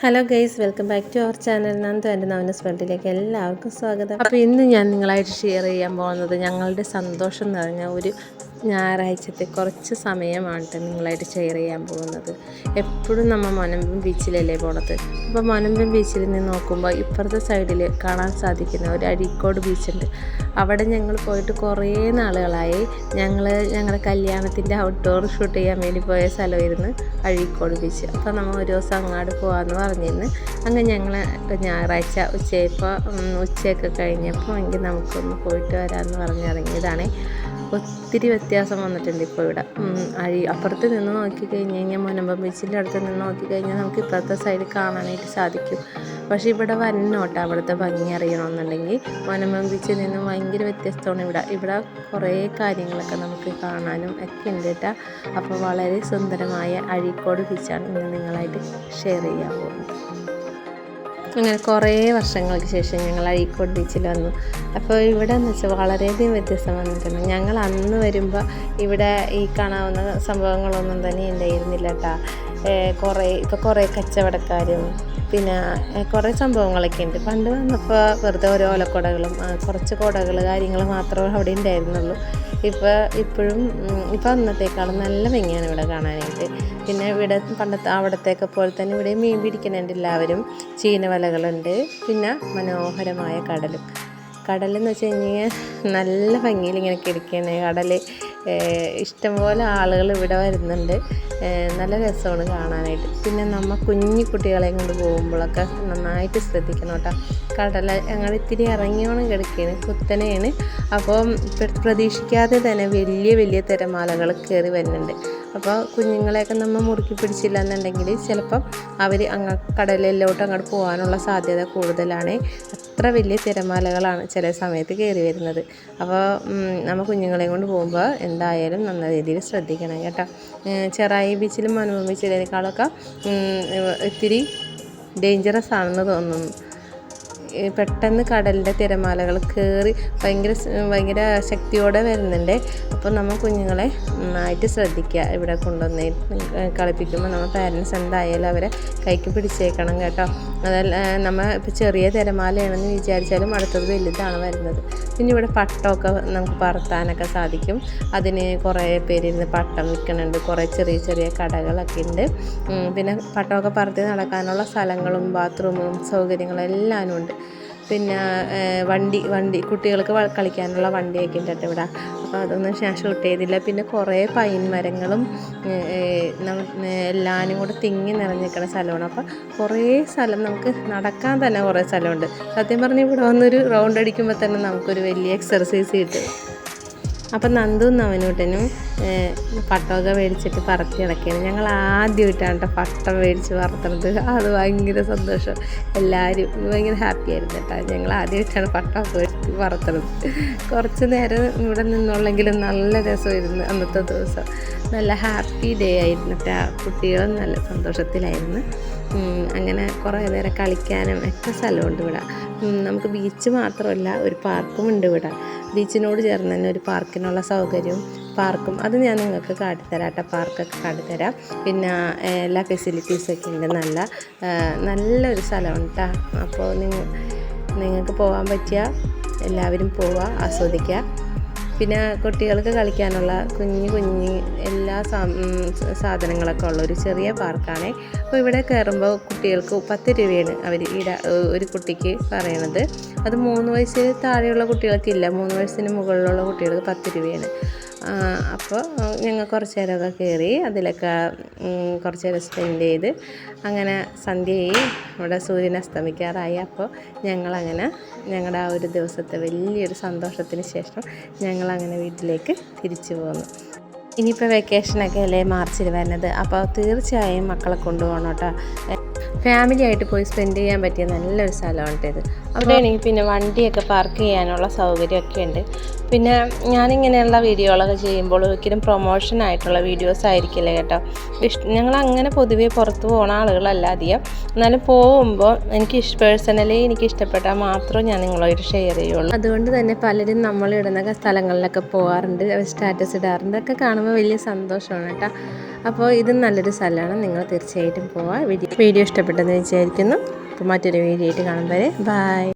Hello guys welcome back to our channel Nandu എന്റെ നവനസ് വേൾഡിലേക്ക് എല്ലാവർക്കും സ്വാഗതം. അപ്പോൾ ഇന്ന് ഞാൻ നിങ്ങളായിട്ട് ഷെയർ ചെയ്യാൻ പോകുന്നത് ഞങ്ങളുടെ സന്തോഷം നിറഞ്ഞ ഒരു ഞായറാഴ്ചത്തെ കുറച്ച് സമയമാണ് ട്ടോ നിങ്ങളായിട്ട് ഷെയർ ചെയ്യാൻ പോകുന്നത്. എപ്പോഴും നമ്മൾ മനമ്പം ബീച്ചിലല്ലേ പോണത്? അപ്പോൾ മനമ്പം ബീച്ചിൽ നിന്ന് നോക്കുമ്പോൾ ഇപ്പുറത്തെ സൈഡിൽ കാണാൻ സാധിക്കുന്ന ഒരു അഴീക്കോട് ബീച്ചുണ്ട് അവിടെ ഞങ്ങൾ പോയിട്ട് കുറേ നാളുകളായി ഞങ്ങൾ ഞങ്ങളുടെ കല്യാണത്തിന്റെ ഔട്ട്ഡോർ ഷൂട്ട് ചെയ്യാൻ വേണ്ടി പോയ സ്ഥലമായിരുന്നു അഴീക്കോട് ബീച്ച് അപ്പോൾ നമ്മൾ ഒരു ദിവസം അങ്ങോട്ട് പോകാമെന്ന് പറഞ്ഞിരുന്നു. അങ്ങനെ ഞങ്ങൾ ഞായറാഴ്ച ഉച്ചയപ്പോൾ ഉച്ചയൊക്കെ കഴിഞ്ഞപ്പോൾ എങ്കിൽ നമുക്കൊന്ന് പോയിട്ട് വരാമെന്ന് പറഞ്ഞിറങ്ങിയതാണ് ഒത്തിരി വ്യത്യാസം വന്നിട്ടുണ്ട് ഇപ്പോൾ ഇവിടെ. അഴി അപ്പുറത്ത് നിന്ന് നോക്കി കഴിഞ്ഞ് കഴിഞ്ഞാൽ മുനമ്പം ബീച്ചിന്റെ അടുത്ത് നിന്ന് നോക്കി കഴിഞ്ഞാൽ നമുക്ക് ഇപ്പുറത്തെ സൈഡ് കാണാനായിട്ട് സാധിക്കും. പക്ഷേ ഇവിടെ വന്നോട്ടെ അവിടുത്തെ ഭംഗി അറിയണമെന്നുണ്ടെങ്കിൽ. മുനമ്പം ബീച്ചിൽ നിന്ന് ഭയങ്കര വ്യത്യസ്തമാണ് ഇവിടെ. ഇവിടെ കുറേ കാര്യങ്ങളൊക്കെ നമുക്ക് കാണാനും ഒക്കെ ഉണ്ട് കേട്ടോ. അപ്പോൾ വളരെ സുന്ദരമായ അഴീക്കോട് ബീച്ചാണ് ഇന്ന് നിങ്ങളായിട്ട് ഷെയർ ചെയ്യാൻ പോകുന്നത്. അങ്ങനെ കുറേ വർഷങ്ങൾക്ക് ശേഷം ഞങ്ങൾ അഴീക്കോട് ബീച്ചിൽ വന്നു. അപ്പോൾ ഇവിടെ എന്ന് വെച്ചാൽ വളരെയധികം വ്യത്യസ്തം വന്നിട്ടുണ്ട് ഞങ്ങൾ അന്ന് വരുമ്പോൾ ഇവിടെ ഈ കാണാവുന്ന സംഭവങ്ങളൊന്നും തന്നെ ഉണ്ടായിരുന്നില്ല കേട്ടോ. കുറേ ഇപ്പോൾ കുറേ കച്ചവടക്കാരും പിന്നെ കുറേ സംഭവങ്ങളൊക്കെ ഉണ്ട്. പണ്ട് വന്നപ്പോൾ വെറുതെ ഓരോ ഓലക്കുടകളും കുറച്ച് കുടകൾ കാര്യങ്ങൾ മാത്രമേ അവിടെ ഉണ്ടായിരുന്നുള്ളൂ. ഇപ്പോൾ ഇപ്പോഴും ഇപ്പോൾ അന്നത്തേക്കാളും നല്ല ഭംഗിയാണ് ഇവിടെ കാണാനായിട്ട്. പിന്നെ ഇവിടെ പണ്ടത്തെ അവിടത്തേക്കെ പോലെ തന്നെ ഇവിടെ മീൻ പിടിക്കുന്നുണ്ട് എല്ലാവരും. ചീനവലകളുണ്ട്. പിന്നെ മനോഹരമായ കടലും. കടലെന്ന് വെച്ച് കഴിഞ്ഞാൽ നല്ല ഭംഗിയിൽ ഇങ്ങനെ കിടക്കുകയാണ് കടൽ ഇഷ്ടംപോലെ ആളുകൾ ഇവിടെ വരുന്നുണ്ട്. നല്ല രസമാണ് കാണാനായിട്ട്. പിന്നെ നമ്മൾ കുഞ്ഞു കുട്ടികളെയും കൊണ്ട് പോകുമ്പോഴൊക്കെ നന്നായിട്ട് ശ്രദ്ധിക്കണം കേട്ടോ. കടല ഞങ്ങൾ ഇത്തിരി ഇറങ്ങിയോണം കിടക്കുകയാണ് കുത്തനെയാണ്. അപ്പം പ്ര- പ്രതീക്ഷിക്കാതെ തന്നെ വലിയ വലിയ തിരമാലകൾ കയറി വരുന്നുണ്ട്. അപ്പോൾ കുഞ്ഞുങ്ങളെയൊക്കെ നമ്മൾ മുറുക്കി പിടിച്ചില്ല എന്നുണ്ടെങ്കിൽ ചിലപ്പം അവർ അങ്ങ് കടലിലോട്ട് അങ്ങോട്ട് പോകാനുള്ള സാധ്യത കൂടുതലാണ്. അത്ര വലിയ തിരമാലകളാണ് ചില സമയത്ത് കയറി വരുന്നത്. അപ്പോൾ നമ്മൾ കുഞ്ഞുങ്ങളെയും കൊണ്ട് പോകുമ്പോൾ എന്തായാലും നല്ല രീതിയിൽ ശ്രദ്ധിക്കണം കേട്ടോ. ചെറായി ബീച്ചിലും ബീച്ചിലേക്കാളൊക്കെ ഉം, ഇത്തിരി ഡേഞ്ചറസ് ആണെന്ന് തോന്നുന്നു. പെട്ടെന്ന് കടലിന്റെ തിരമാലകൾ കയറി ഭയങ്കര ഭയങ്കര ശക്തിയോടെ വരുന്നുണ്ട്. അപ്പോൾ നമ്മൾ കുഞ്ഞുങ്ങളെ നന്നായിട്ട് ശ്രദ്ധിക്കുക ഇവിടെ കൊണ്ടുവന്ന് കളിപ്പിക്കുമ്പോൾ നമ്മൾ പാരൻസ് എന്തായാലും അവരെ കൈക്ക് പിടിച്ചേക്കണം കേട്ടോ. അതല്ല നമ്മൾ ഇപ്പോൾ ചെറിയ തിരമാലയാണെന്ന് വിചാരിച്ചാലും അടുത്തത് വലുതാണ് വരുന്നത്. പിന്നെ ഇവിടെ പട്ടമൊക്കെ നമുക്ക് പറത്താനൊക്കെ സാധിക്കും. അതിന് കുറേ പേരിരുന്ന് പട്ടം വിൽക്കുന്നുണ്ട് കുറേ ചെറിയ ചെറിയ കടകളൊക്കെ ഉണ്ട്. പിന്നെ പട്ടമൊക്കെ പറത്തി നടക്കാനുള്ള സ്ഥലങ്ങളും ബാത്റൂമും സൗകര്യങ്ങളും എല്ലാം ഉണ്ട് പിന്നെ വണ്ടി വണ്ടി കുട്ടികൾക്ക് കളിക്കാനുള്ള വണ്ടിയൊക്കെ ഉണ്ട് കേട്ടോ ഇവിടെ. അപ്പോൾ അതൊന്നും ഞാൻ ഷൂട്ട് ചെയ്തില്ല. പിന്നെ കുറേ പൈൻ മരങ്ങളും എല്ലാവരും കൂടെ തിങ്ങി നിറഞ്ഞിരിക്കുന്ന സ്ഥലമാണ്. അപ്പോൾ കുറേ സ്ഥലം നമുക്ക് നടക്കാൻ തന്നെ കുറേ സ്ഥലമുണ്ട്. സത്യം പറഞ്ഞാൽ ഇവിടെ വന്നൊരു റൗണ്ട് അടിക്കുമ്പോൾ തന്നെ നമുക്കൊരു വലിയ എക്സർസൈസ് കിട്ടും. അപ്പം നന്ദും നവനൂട്ടനും പട്ടമൊക്കെ മേടിച്ചിട്ട് പറത്തി ഇടയ്ക്കാണ് ഞങ്ങൾ ആദ്യമായിട്ടാണ് പട്ടം മേടിച്ച് പറത്തുന്നത്. അത് ഭയങ്കര സന്തോഷം. എല്ലാവരും ഭയങ്കര ഹാപ്പി ആയിരുന്നു കേട്ടോ. ഞങ്ങൾ ആദ്യമായിട്ടാണ് പട്ടം മേടിച്ച് പറത്തുന്നത്. കുറച്ച് നേരം ഇവിടെ നിന്നുള്ളെങ്കിലും നല്ല രസമായിരുന്നു അന്നത്തെ ദിവസം. നല്ല ഹാപ്പി ഡേ ആയിരുന്നു. കേട്ടോ കുട്ടികളും നല്ല സന്തോഷത്തിലായിരുന്നു. അങ്ങനെ കുറേ നേരം കളിക്കാനും ഒക്കെ സ്ഥലമുണ്ട് ഇവിടെ. നമുക്ക് ബീച്ച് മാത്രമല്ല ഒരു പാർക്കും ഉണ്ട് ഇവിടെ. ബീച്ചിനോട് ചേർന്ന് തന്നെ ഒരു പാർക്കിനുള്ള സൗകര്യവും പാർക്കും അത് ഞാൻ നിങ്ങൾക്ക് കാട്ടിത്തരാം കേട്ടോ പാർക്കൊക്കെ കാട്ടിത്തരാം. പിന്നെ എല്ലാ ഫെസിലിറ്റീസൊക്കെ ഉണ്ട്. നല്ല നല്ലൊരു സ്ഥലമാണ് കേട്ടോ അപ്പോൾ നിങ്ങൾ നിങ്ങൾക്ക് പോകാൻ പറ്റിയ എല്ലാവരും പോവുക ആസ്വദിക്കുക പിന്നെ കുട്ടികൾക്ക് കളിക്കാനുള്ള കുഞ്ഞു കുഞ്ഞ് എല്ലാ സാധനങ്ങളൊക്കെ ഉള്ള ഒരു ചെറിയ പാർക്കാണ്. അപ്പോൾ ഇവിടെ കയറുമ്പോൾ കുട്ടികൾക്ക് പത്ത് രൂപയാണ് അവർ ഇട ഒരു കുട്ടിക്ക് പറയണത്. അത് മൂന്ന് വയസ്സിൽ താഴെയുള്ള കുട്ടികൾക്കില്ല. മൂന്ന് വയസ്സിന് മുകളിലുള്ള കുട്ടികൾക്ക് പത്ത് രൂപയാണ്. അപ്പോൾ ഞങ്ങൾ കുറച്ച് നേരമൊക്കെ കയറി അതിലൊക്കെ കുറച്ച് നേരം സ്പെൻഡ് ചെയ്ത് അങ്ങനെ സന്ധ്യയായി. ഇവിടെ സൂര്യൻ അസ്തമിക്കാറായി. അപ്പോൾ ഞങ്ങളങ്ങനെ ഞങ്ങളുടെ ആ ഒരു ദിവസത്തെ വലിയൊരു സന്തോഷത്തിന് ശേഷം ഞങ്ങളങ്ങനെ വീട്ടിലേക്ക് തിരിച്ചു പോന്നു. ഇനിയിപ്പോൾ വെക്കേഷനൊക്കെ അല്ലേ മാർച്ചിൽ വരുന്നത് അപ്പോൾ തീർച്ചയായും മക്കളെ കൊണ്ടുപോകണം കേട്ടോ. ഫാമിലി ആയിട്ട് പോയി സ്പെൻഡ് ചെയ്യാൻ പറ്റിയ നല്ലൊരു സ്ഥലമാണ് ഇത്. അവിടെയാണെങ്കിൽ പിന്നെ വണ്ടിയൊക്കെ പാർക്ക് ചെയ്യാനുള്ള സൗകര്യമൊക്കെ ഉണ്ട്. പിന്നെ ഞാനിങ്ങനെയുള്ള വീഡിയോകളൊക്കെ ചെയ്യുമ്പോൾ ഒരിക്കലും പ്രൊമോഷൻ ആയിട്ടുള്ള വീഡിയോസ് ആയിരിക്കില്ല കേട്ടോ. ഞങ്ങൾ അങ്ങനെ പൊതുവെ പുറത്ത് പോകുന്ന ആളുകളല്ല അധികം. എന്നാലും പോകുമ്പോൾ എനിക്ക് പേഴ്സണലി എനിക്ക് ഇഷ്ടപ്പെട്ടാൽ മാത്രം ഞാൻ നിങ്ങളോട് ഷെയർ ചെയ്യുള്ളൂ. അതുകൊണ്ട് തന്നെ പലരും നമ്മൾ ഇടുന്ന സ്ഥലങ്ങളിലൊക്കെ പോകാറുണ്ട് സ്റ്റാറ്റസ് ഇടാറുണ്ട്. ഒക്കെ കാണുമ്പോൾ വലിയ സന്തോഷമാണ് കേട്ടോ. അപ്പോൾ ഇതും നല്ലൊരു സ്ഥലമാണ്. നിങ്ങൾ തീർച്ചയായിട്ടും പോവാം. വീഡിയോ വീഡിയോ ഇഷ്ടപ്പെട്ടെന്ന് വിചാരിക്കുന്നു. അപ്പോൾ മറ്റൊരു വീഡിയോ ആയിട്ട് കാണും വരെ. ബൈ